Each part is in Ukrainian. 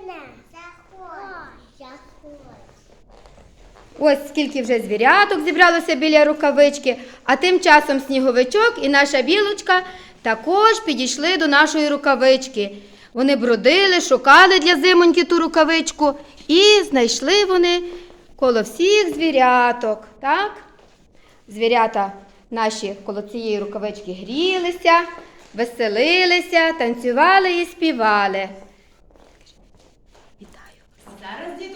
мене. Ось скільки вже звіряток зібралося біля рукавички, а тим часом сніговичок і наша білочка також підійшли до нашої рукавички. Вони бродили, шукали для зимоньки ту рукавичку і знайшли вони коло всіх звіряток. Так? Звірята наші коло цієї рукавички грілися, веселилися, танцювали і співали. А зараз,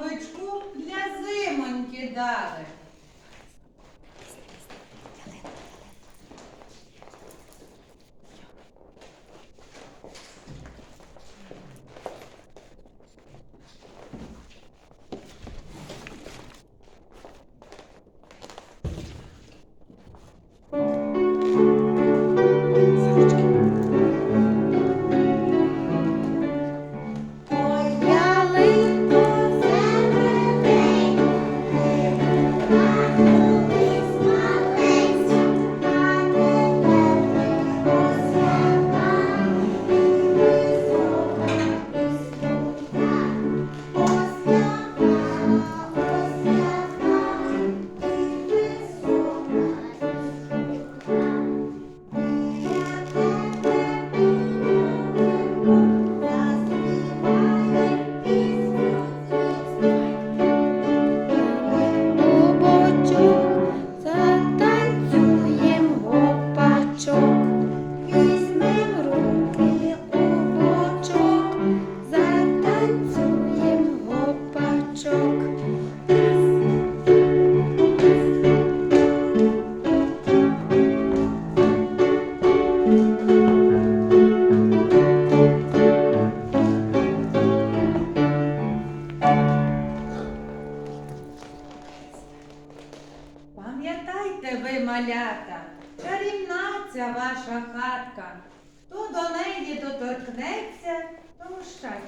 сніговичку для зимоньки дали.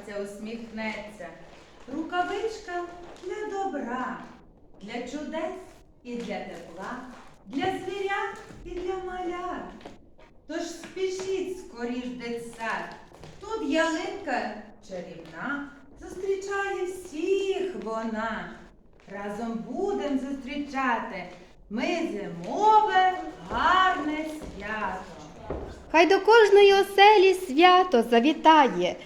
Щастя усміхнеться. Рукавичка для добра, для чудес і для тепла, для звірят і для малят. Тож спішіть скоріш дитсад. Тут ялинка чарівна, зустрічає всіх вона. Разом будем зустрічати ми зимове гарне свято. Хай до кожної оселі свято завітає,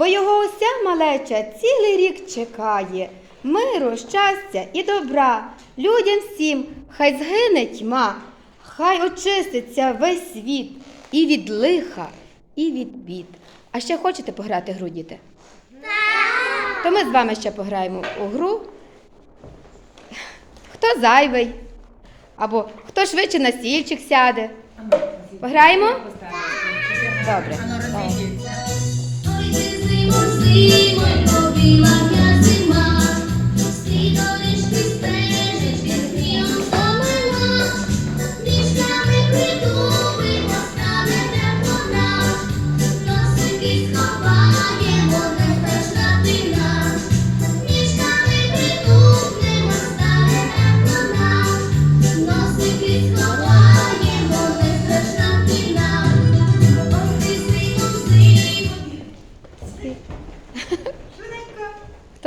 бо його уся малеча цілий рік чекає. Миру, щастя і добра людям всім, хай згине тьма, хай очиститься весь світ і від лиха, і від бід. А ще хочете пограти гру, діти? Так! То ми з вами ще пограємо у гру. Хто зайвий? Або хто швидше на стільчик сяде? Пограємо? Добре.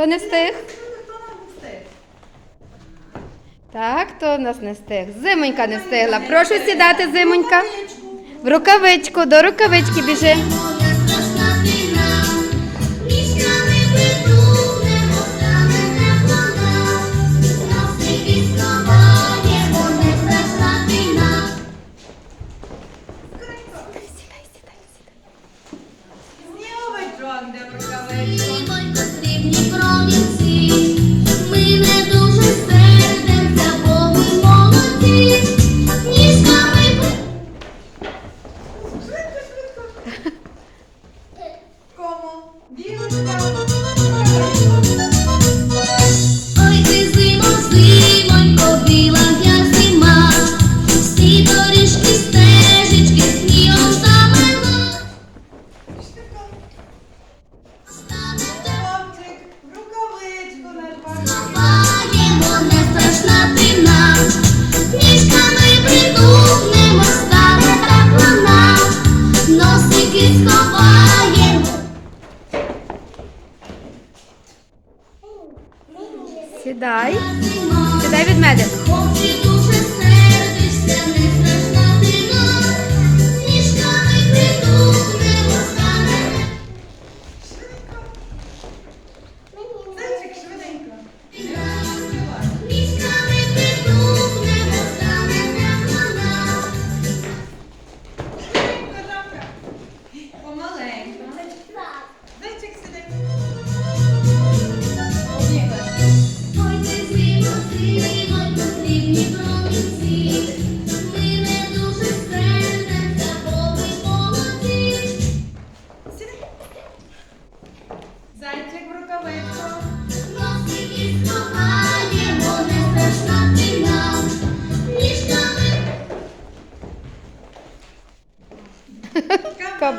Хто не встиг? Так, хто в нас не встиг? Зимонька не встигла. Прошу сідати, зимонька. В рукавичку, до рукавички біжи. Сховаємо, не страшна війна. Сніговичок, де в рукавичку.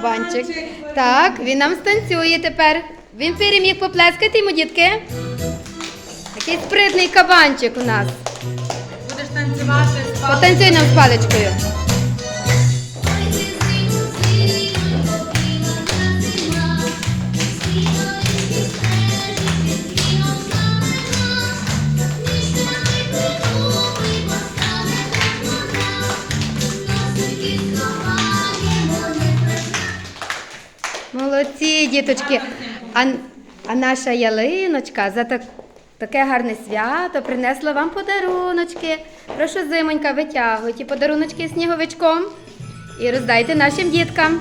Кабанчик. Так, він нам станцює тепер. Він переміг поплескати йому, дітки. Такий спритний кабанчик у нас. Будеш танцювати з паличкою? Потанцюй нам з паличкою. Молодці, діточки. А, а наша ялиночка за так, таке гарне свято принесла вам подаруночки. Прошу, зимонька, витягуйте подаруночки сніговичком і роздайте нашим діткам.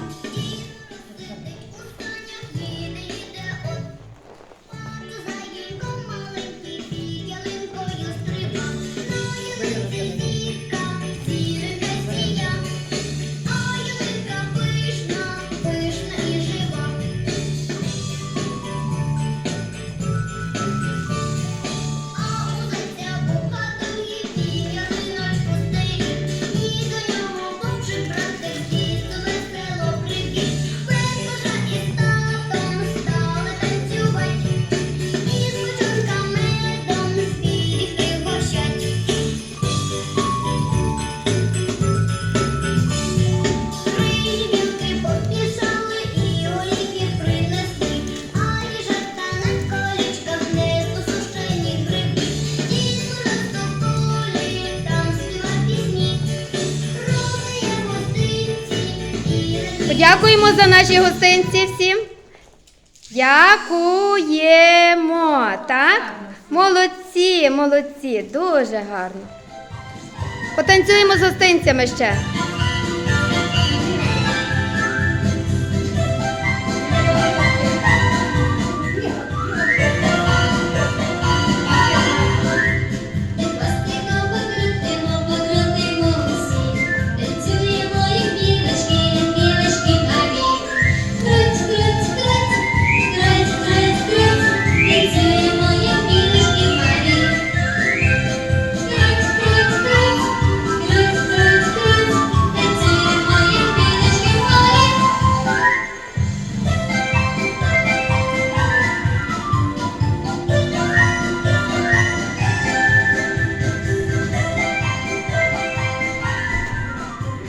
Речі. Подякуємо за наші гостинці всім. Дякуємо. Так? Молодці, молодці, дуже гарно. Потанцюємо з гостинцями ще.